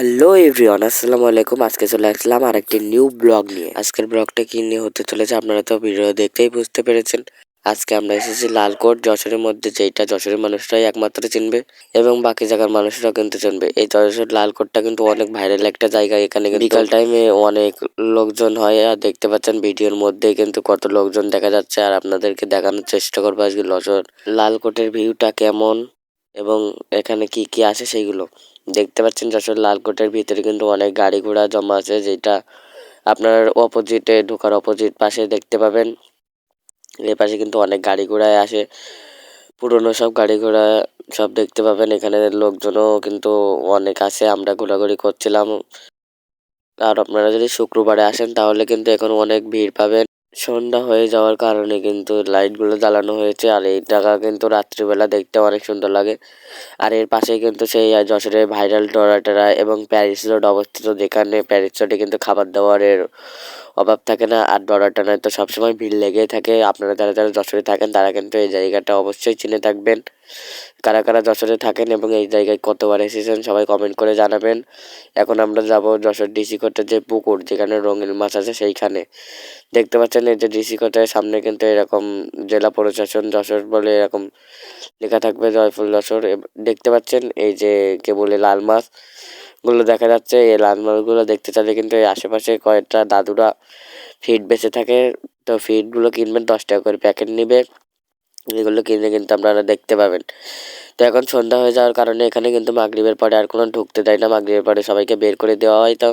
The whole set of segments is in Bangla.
হ্যালো এভরিওয়ান আসসালামু আলাইকুম আজকে চলে আসলাম আর একটি নিউ ব্লগ নিয়ে। আজকের ব্লগটা কি নিয়ে হতে চলেছে আপনারা তো ভিডিও দেখতেই বুঝতে পেরেছেন। আজকে আমরা এসেছি লালকোট, যশোরের মধ্যে যেটা যশোরের মানুষরাই একমাত্র চিনবে এবং বাকি জায়গার মানুষরাও কিন্তু চিনবে। এই যশোর লালকোটটা কিন্তু অনেক ভাইরাল একটা জায়গা। এখানে বিকাল টাইমে অনেক লোকজন হয় আর দেখতে পাচ্ছেন ভিডিওর মধ্যেই কিন্তু কত লোকজন দেখা যাচ্ছে। আর আপনাদেরকে দেখানোর চেষ্টা করব আজকে যশোর লালকোটের ভিউটা কেমন? এবং এখানে কি কি আছে সেইগুলো। দেখতে পাচ্ছেন যশোর লালকোটের ভিতরে কিন্তু অনেক গাড়ি ঘোড়া জমা আছে, যেটা আপনার অপোজিটে ঢোকার অপোজিট পাশে দেখতে পাবেন। এ পাশে কিন্তু অনেক গাড়ি ঘোড়ায় আসে, পুরনো সব গাড়ি ঘোড়া সব দেখতে পাবেন। এখানে লোকজনও কিন্তু অনেক আছে, আমরা ঘোরাঘুরি করছিলাম। আর আপনারা যদি শুক্রবারে আসেন, তাহলে কিন্তু এখন অনেক ভিড় পাবেন। সন্ধ্যা হয়ে যাওয়ার কারণে কিন্তু লাইটগুলো জ্বালানো হয়েছে, আর এই জায়গা কিন্তু রাত্রিবেলা দেখতে অনেক সুন্দর লাগে। আর এর পাশে কিন্তু সেই যশোরের ভাইরাল টরাটেরা এবং প্যারিস রোড অবস্থিত, যেখানে প্যারিস রোডে কিন্তু খাবার দাবারের অভাব থাকে না, আর ডরাটানায় তো সবসময় ভিড় লেগেই থাকে। আপনারা যারা যারা যশোরে থাকেন, তারা কিন্তু এই জায়গাটা অবশ্যই চিনে থাকবেন। কারা কারা যশোরে থাকেন এবং এই জায়গায় কতবার এসেছেন, সবাই কমেন্ট করে জানাবেন। এখন আমরা যাব যশোর ডিসি কোর্টের যে পুকুর, যেখানে রঙিন মাছ আছে সেইখানে। দেখতে পাচ্ছেন এই যে ডিসি কোর্টের সামনে কিন্তু এরকম জেলা প্রশাসন যশোর বলে এরকম লেখা থাকবে, জয়ফুল যশোর। দেখতে পাচ্ছেন এই যে কে বলে লাল মাছ। গুলো দেখা যাচ্ছে, এই লাল মাছগুলো দেখতে চাইলে কিন্তু এই আশেপাশে কয়েকটা দাদুরা ফিড বেঁচে থাকে। তো ফিডগুলো কিনবেন, দশ টাকা করে প্যাকেট নিবে। এগুলো কিনে কিন্তু আপনারা দেখতে পাবেন। তো এখন সন্ধ্যা হয়ে যাওয়ার কারণে এখানে কিন্তু মাগরীবের পরে আর কোনো ঢুকতে দেয় না। মাগরীবের পরে সবাইকে বের করে দেওয়া হয়, তো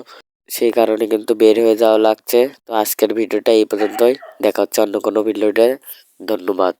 সেই কারণে কিন্তু বের হয়ে যাওয়া লাগছে। তো আজকের ভিডিওটা এই পর্যন্তই। দেখা হচ্ছে অন্য কোনো ভিডিওতে। ধন্যবাদ।